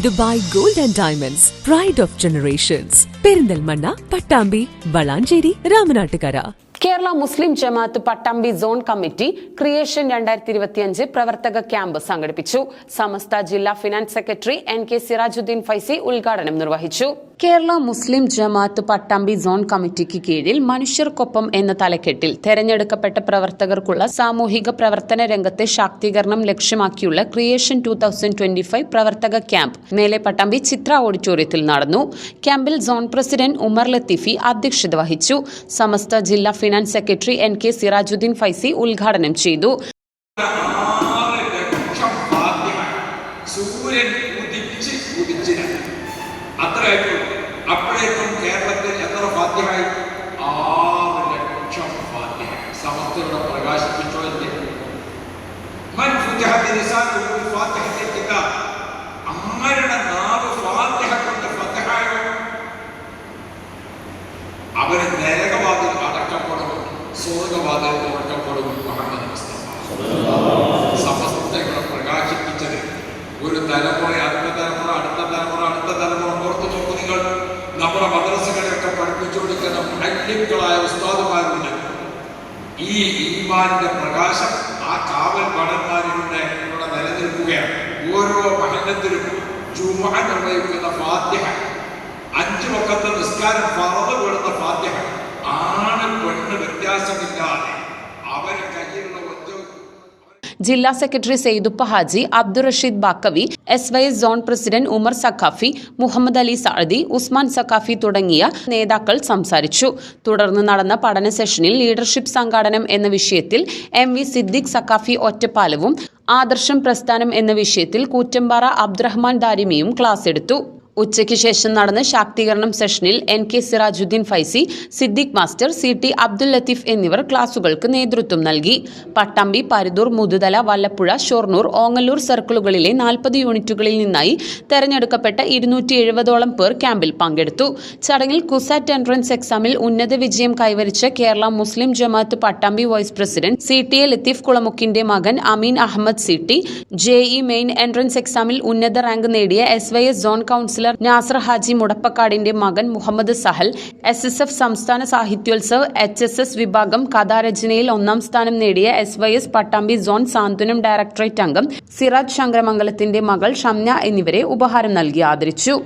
Dubai gold and diamonds pride of generations Perinthalmanna Pattambi Valanchery Ramanattukara. Kerala Muslim Jamaat Pattambi zone committee creation രണ്ടായിരത്തി ഇരുപത്തിയഞ്ച് പ്രവർത്തക camp സംഘടിപ്പിച്ചു. സമസ്ത ജില്ലാ finance secretary N K Sirajuddin Faizi ഉദ്ഘാടനം നിർവഹിച്ചു. കേരള മുസ്ലിം ജമാഅത്ത് Pattambi zone കമ്മിറ്റിക്ക് കീഴിൽ മനുഷ്യർക്കൊപ്പം എന്ന തലക്കെട്ടിൽ തെരഞ്ഞെടുക്കപ്പെട്ട പ്രവർത്തകർക്കുള്ള സാമൂഹിക പ്രവർത്തന രംഗത്തെ ശാക്തീകരണം ലക്ഷ്യമാക്കിയുള്ള ക്രിയേഷൻ ടു പ്രവർത്തക ക്യാമ്പ്. മേലെ പട്ടാമ്പി ചിത്ര ഓഡിറ്റോറിയത്തിൽ നടന്നു. ക്യാമ്പിൽ സോൺ പ്രസിഡന്റ് ഉമർ ലത്തീഫി അധ്യക്ഷത വഹിച്ചു. സമസ്ത ജില്ലാ finance secretary N K Sirajuddin Faizi ഉദ്ഘാടനം ചെയ്തു. സൂര്യൻ ഉദിച്ച് അത്രയായിട്ടുള്ളൂ അപ്പോഴേക്കും കേരളത്തിൽ എത്ര ഫാത്തിഹായി ആറ് ലക്ഷം ഫാത്തിഹ. സമസ്തയുടെ പ്രകാശിപ്പിച്ചോ കിതാബ് ആരുടെ നാവ് ഫാത്തിഹ കൊണ്ട് ഫതഹായോ അവന് നരകവാതിൽ അടക്കപ്പെടും സ്വർഗവാതിൽ തുറക്കപ്പെടും മുഹമ്മദ് മുസ്തഫ. സമസ്തകളെ പ്രകാശിപ്പിച്ചത് ഒരു തലമുറ നമ്മുടെ മദ്രസകളെയൊക്കെ പഠിപ്പിച്ചു കൊടുക്കുന്ന മല്യങ്ങളായ ഉസ്താദുമാരുണ്ട്. ഈ ഈമാന്റെ പ്രകാശം ആ കാവൽ ഭടന്മാരിലൂടെ ഇവിടെ നിലനിൽക്കുകയാണ്. ഓരോ മഹനത്തിലും ജുമ നിർവഹിക്കുന്ന ഫാത്തിഹ അഞ്ചു വക്കത്തെ നിസ്കാരം പറന്നു വീഴുന്ന ഫാത്തിഹ. ആണ് പെണ്ണ് വ്യത്യാസമില്ലാതെ അവരെ കയ്യിലുള്ള ജില്ലാ secretary Saithuppa Haji Abdurasheed Baqavi S Y S zone president Umar Saqafi Muhammad Ali Saadi Usman Saqafi തുടങ്ങിയ നേതാക്കൾ സംസാരിച്ചു. തുടർന്ന് നടന്ന പഠന സെഷനിൽ ലീഡർഷിപ്പ് സംഘാടനം എന്ന വിഷയത്തിൽ എം വി സിദ്ദിഖ് സഖാഫി ഒറ്റപ്പാലവും ആദർശം പ്രസ്ഥാനം എന്ന വിഷയത്തിൽ കൂറ്റമ്പാറ അബ്ദുറഹ്മാൻ ദാരിമിയും ക്ലാസ് എടുത്തു. ഉച്ചയ്ക്ക് ശേഷം നടന്ന ശാക്തീകരണം സെഷനിൽ N K Sirajuddin Faizi Siddique master C T Abdul Latheef എന്നിവർ ക്ലാസുകൾക്ക് നേതൃത്വം നൽകി. പട്ടാമ്പി പരുതൂർ മുതുതല വല്ലപ്പുഴ ഷൊർണൂർ ഓങ്ങല്ലൂർ സർക്കിളുകളിലെ നാൽപ്പത് യൂണിറ്റുകളിൽ നിന്നായി തെരഞ്ഞെടുക്കപ്പെട്ട ഇരുന്നൂറ്റി എഴുപതോളം പേർ ക്യാമ്പിൽ പങ്കെടുത്തു. ചടങ്ങിൽ കുസാറ്റ് എൻട്രൻസ് എക്സാമിൽ ഉന്നത വിജയം കൈവരിച്ച Kerala Muslim Jamaat Pattambi vice president C T A Latheef കുളമുക്കിന്റെ മകൻ Ameen Ahammed C T JEE main entrance എക്സാമിൽ ഉന്നത റാങ്ക് നേടിയ S Y S zone councillor Nasar Haji മുടപ്പക്കാടിന്റെ മകൻ Muhammad Sahal S S F സംസ്ഥാന സാഹിത്യോത്സവ് എച്ച് എസ് എസ് വിഭാഗം കഥാരചനയിൽ ഒന്നാം സ്ഥാനം നേടിയ S Y S Pattambi zone സാന്ത്വനം ഡയറക്ടറേറ്റ് അംഗം സിറാജ് ശങ്കരമംഗലത്തിന്റെ മകൾ ഷംന എന്നിവരെ ഉപഹാരം നൽകി ആദരിച്ചു.